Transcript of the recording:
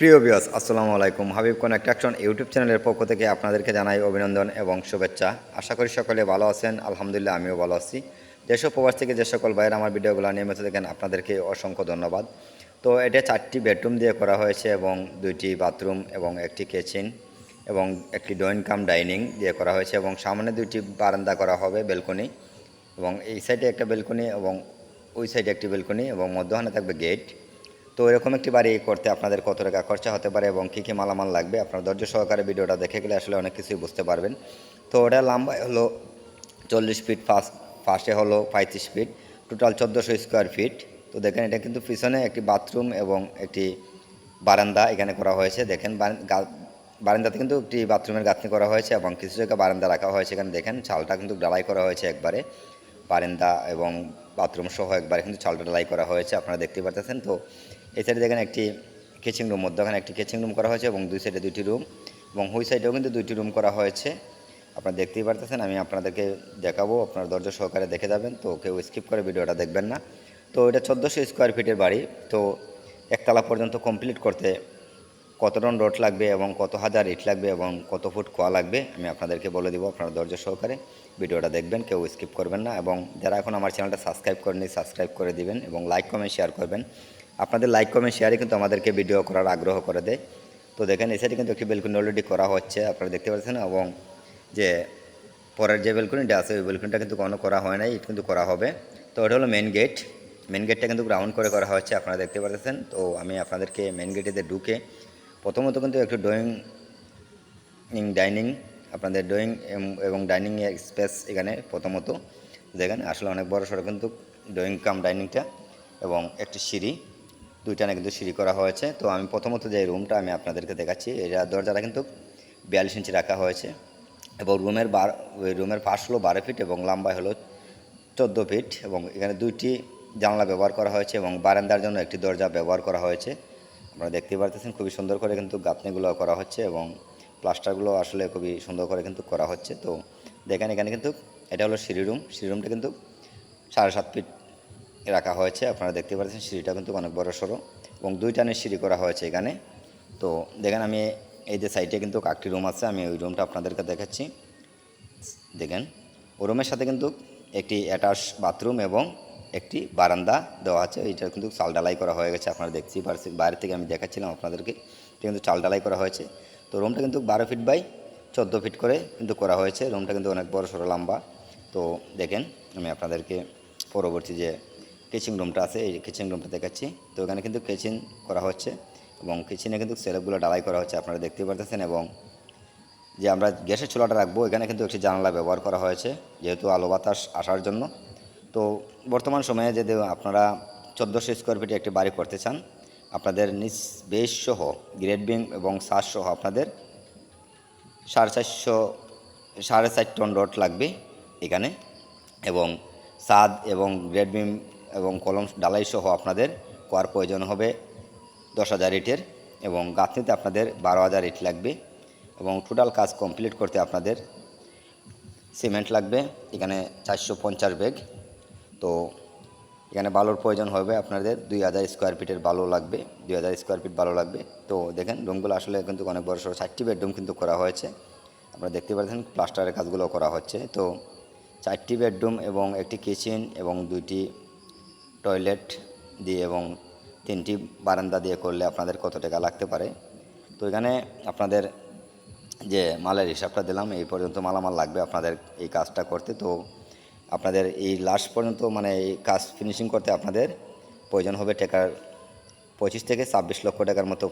প্রিয় বিয়স আসসালামু আলাইকুম। হাবিব কনেক্ট্রাকশন ইউটিউব চ্যানেলের পক্ষ থেকে আপনাদেরকে জানাই অভিনন্দন এবং শুভেচ্ছা। আশা করি সকলে ভালো আছেন, আলহামদুলিল্লাহ আমিও ভালো আছি। যেসব প্রবাস থেকে যে সকল ভাইয়ের আমার ভিডিওগুলো নিয়মিত দেখেন, আপনাদেরকে অসংখ্য ধন্যবাদ। তো এটা চারটি বেডরুম দিয়ে করা হয়েছে এবং দুইটি বাথরুম এবং একটি কিচেন এবং একটি ড্রয়িং কাম ডাইনিং দিয়ে করা হয়েছে এবং সামনে দুইটি বারান্দা করা হবে বেলকনি এবং এই সাইডে একটা বেলকনি এবং ওই সাইডে একটি বেলকনি এবং মধ্যখানে থাকবে গেট তো এরকম একটি বাড়ি করতে আপনাদের কত টাকা খরচা হতে পারে এবং কী কী মালামাল লাগবে? আপনার ধৈর্য সহকারে ভিডিওটা দেখে গেলে আসলে অনেক কিছুই বুঝতে পারবেন। তো ওটা লম্বায় হলো চল্লিশ ফিট ফার্স্ট ফার্স্টে হলো পঁয়ত্রিশ ফিট। টোটাল চোদ্দোশো স্কোয়ার ফিট। তো দেখেন এটা কিন্তু পিছনে একটি বাথরুম এবং একটি বারান্দা এখানে করা হয়েছে। দেখেন বারান্দাতে কিন্তু একটি বাথরুমের গাঁথনি করা হয়েছে এবং কিছু জায়গায় বারান্দা রাখা হয়েছে এখানে। দেখেন চালটা কিন্তু ডালাই করা হয়েছে একবারে। বারান্দা এবং বাথরুম সহ একবার কিন্তু চালটা ডালাই করা হয়েছে, আপনারা দেখতে পারতেছেন। তো এই সাইডে দেখেন একটি কিচেন রুম মধ্যখানে একটি কিচেন রুম করা হয়েছে এবং দুই সাইডে দুইটি রুম এবং ওই সাইডেও কিন্তু দুইটি রুম করা হয়েছে। আপনারা দেখতেই পারতেছেন, আমি আপনাদেরকে দেখাবো, আপনার ধৈর্য সহকারে দেখে যাবেন, তো কেউ স্কিপ করে ভিডিওটা দেখবেন না। তো এটা চোদ্দোশো স্কোয়ার ফিটের বাড়ি, তো একতলা পর্যন্ত কমপ্লিট করতে কত টন রোড লাগবে এবং কত হাজার ইট লাগবে এবং কত ফুট কোয়া লাগবে, আমি আপনাদেরকে বলে দিব আপনারা ধৈর্য সহকারে ভিডিওটা দেখবেন, কেউ স্কিপ করবেন না এবং যারা এখন আমার চ্যানেলটা সাবস্ক্রাইব করেনি সাবস্ক্রাইব করে দিবেন এবং লাইক কমেন্ট শেয়ার করবেন। আপনাদের লাইক কমেন্ট শেয়ারই কিন্তু আমাদেরকে ভিডিও করার আগ্রহ করে দেয়। তো দেখেন সাইডে কিন্তু একটি বেলকুনি অলরেডি করা হচ্ছে, আপনারা দেখতে পাচ্ছেন এবং যে পরের যে বেলকুনিটা আছে, ওই বেলকুনিটা কিন্তু কোনো করা হয় নাই, কিন্তু করা হবে। তো এটা হলো মেন গেট মেন গেটটা কিন্তু গ্রাউন্ড করে করা হচ্ছে, আপনারা দেখতে পাচ্ছেন। তো আমি আপনাদেরকে মেন গেটেতে ঢুকে প্রথমত কিন্তু একটু ড্রয়িং ডাইনিং আপনাদের ড্রয়িং এবং ডাইনিং স্পেস এখানে প্রথমত। দেখেন, আসলে অনেক বড় সড়ো কিন্তু ড্রয়িং কাম ডাইনিংটা এবং একটি সিঁড়ি দুইটা দুইটানে কিন্তু সিঁড়ি করা হয়েছে। তো আমি প্রথমত যে রুমটা আমি আপনাদেরকে দেখাচ্ছি, এটা দরজাটা কিন্তু বিয়াল্লিশ ইঞ্চি রাখা হয়েছে এবং রুমের বার, ওই রুমের পাশ হলো বারো ফিট এবং লম্বায় হলো চোদ্দ ফিট এবং এখানে দুইটি জানলা ব্যবহার করা হয়েছে এবং বারান্দার জন্য একটি দরজা ব্যবহার করা হয়েছে। আপনারা দেখতে পারতেছেন, খুবই সুন্দর করে কিন্তু গাঁথনিগুলো করা হচ্ছে এবং প্লাস্টারগুলো আসলে খুবই সুন্দর করে কিন্তু করা হচ্ছে। তো দেখেন এখানে কিন্তু এটা হলো সিঁড়ি রুম। সিঁড়ি রুমটা কিন্তু সাড়ে সাত ফিট রাখা হয়েছে, আপনারা দেখতে পাচ্ছেন সিঁড়িটা কিন্তু অনেক বড় সড়ো এবং দুই টানের সিঁড়ি করা হয়েছে এখানে। তো দেখেন আমি এই যে সাইডে কিন্তু একটি রুম আছে, আমি ওই রুমটা আপনাদেরকে দেখাচ্ছি। দেখেন, ও রুমের সাথে কিন্তু একটি অ্যাটাচ বাথরুম এবং একটি বারান্দা দেওয়া আছে, এইটা কিন্তু চাল ডালাই করা হয়ে গেছে, আপনারা পারছেন। বাইরে থেকে আমি দেখাচ্ছিলাম আপনাদেরকে, এটা কিন্তু চাল ডালাই করা হয়েছে। তো রুমটা কিন্তু বারো ফিট বাই চোদ্দ ফিট করে কিন্তু করা হয়েছে, রুমটা কিন্তু অনেক বড়, সড়ো, লম্বা। তো দেখেন, আমি আপনাদেরকে পরবর্তী যে কিচেন রুমটা আছে, এই কিচেন রুমটা দেখাচ্ছি। তো এখানে কিন্তু কিচেন করা হচ্ছে এবং কিচেনে কিন্তু সেলফগুলো ডালাই করা হচ্ছে, আপনারা দেখতে পারতেছেন। এবং যে আমরা গ্যাসের চুলাটা রাখব, এখানে কিন্তু একটি জানালা ব্যবহার করা হয়েছে, যেহেতু আলো বাতাস আসার জন্য। তো বর্তমান সময়ে যদি আপনারা চোদ্দোশো স্কোয়ার ফিটে একটি বাড়ি করতে চান, আপনাদের নিজ বেশ সহ গ্রেড বিম এবং সাজ সহ আপনাদের সাড়ে চারশো, সাড়ে চার টন রড লাগবে এখানে এবং সাদ এবং গ্রেড বিম এবং কলম ডালাই সহ আপনাদের কোয়ার প্রয়োজন হবে দশ হাজার ইটের এবং গাঁথনিতে আপনাদের বারো হাজার ইট লাগবে এবং টোটাল কাজ কমপ্লিট করতে আপনাদের সিমেন্ট লাগবে, এখানে চারশো পঞ্চাশ ব্যাগ তো এখানে বালুর প্রয়োজন হবে আপনাদের দুই হাজার স্কোয়ার ফিটের বালু লাগবে, দুই হাজার স্কোয়ার ফিট বালু লাগবে। তো দেখেন রুমগুলো আসলে কিন্তু অনেক বড়, সড়ো, চারটি বেডরুম কিন্তু করা হয়েছে। আপনারা দেখতে পাচ্ছেন প্লাস্টারের কাজগুলো করা হচ্ছে। তো চারটি বেডরুম এবং একটি কিচেন এবং দুইটি টয়লেট দিয়ে এবং তিনটি বারান্দা দিয়ে করলে আপনাদের কত টাকা লাগতে পারে। তো এখানে আপনাদের যে মালের হিসাবটা দিলাম, এই পর্যন্ত মালামাল লাগবে আপনাদের এই কাজটা করতে। তো আপনাদের এই লাস্ট পর্যন্ত মানে এই কাজ ফিনিশিং করতে আপনাদের প্রয়োজন হবে টাকার পঁচিশ থেকে ছাব্বিশ লক্ষ টাকার মতো